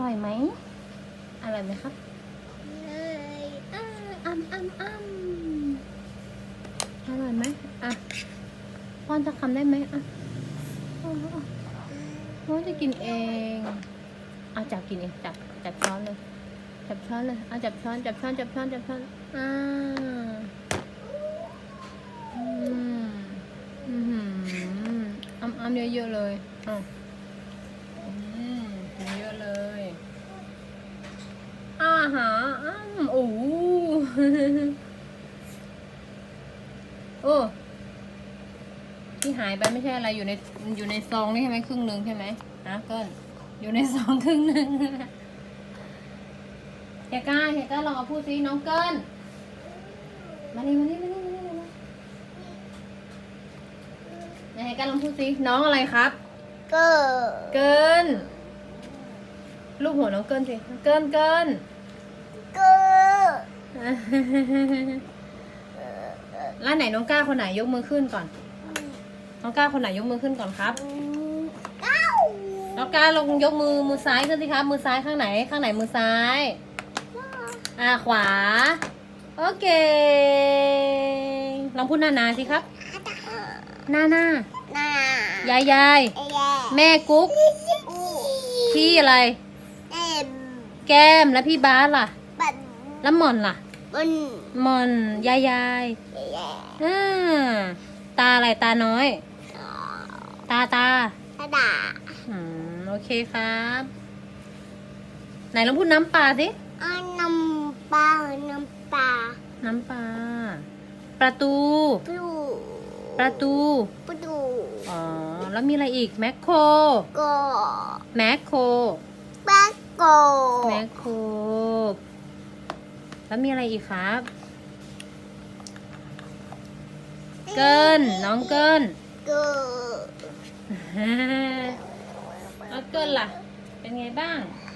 ร่อยไหม อร่อยไหมครับอ่าอ้ำอ้ำอ้ำอร่อยไหมอะป้อนจะคำได้ไหมอะโอ้โหโอ้จะกินเองเอาจับกินเองจับจับช้อนเลย จับช้อนเลยเอาจับช้อนจับช้อนจับช้อนจับช้อนอ่าอืมอือหืออ้ำอ้ำเยอะๆเลยอะอืมกินเยอะเลยอา หาอ้ำโอ้โหโอ้ที่หายไปไม่ใช่อะไรอยู่ในอยู่ในซองนี่ใช่ไหมครึ่งหนึ่งใช่ไหมนะเกินอยู่ในซองครึ่งหนึ่งเฮียก้าเฮียก้าลองเอาพูดซิน้องเกินมานี่มานี่มานี่มานี่มาเฮียก้าลองพูดซิน้องอะไรครับก็เกินลูกหัวน้องเกินสิเกินเกิน แล้วไหนน้องก้าคนไหนยกมือขึ้นก่อน น้องก้าคนไหนยกมือขึ้นก่อนครับเก้าน้องก้าลงยกมือมือซ้ายขึ้นสิครับมือซ้ายข้างไหนข้างไหนมือซ้าย อ่าขวา โอเค ลองพูดหน้านาสิครับ หน้าหน้าหน้ายายยายเอ้ยแม่กุ๊กพี่อะไรเอ็มแก้มและพี่บาสล่ะบันแล้วหม่อนล่ะ มันหม่อนยายยายเอ้ยอ่าตาอะไรตาน้อย ตาตากระดาษอืมโอเคครับ ไหนลองพูดน้ำปลาสิเอาน้ำปลาน้ำปลาน้ำปลาประตู ปลูประตู ปลูอ๋อ แล้วมีอะไรอีกแมคโครก็แมคโครแบกโกแมคโคร แล้วมีอะไรอีกครับ เกินน้องเกินก็แล้วเกินล่ะ เป็นไงบ้างก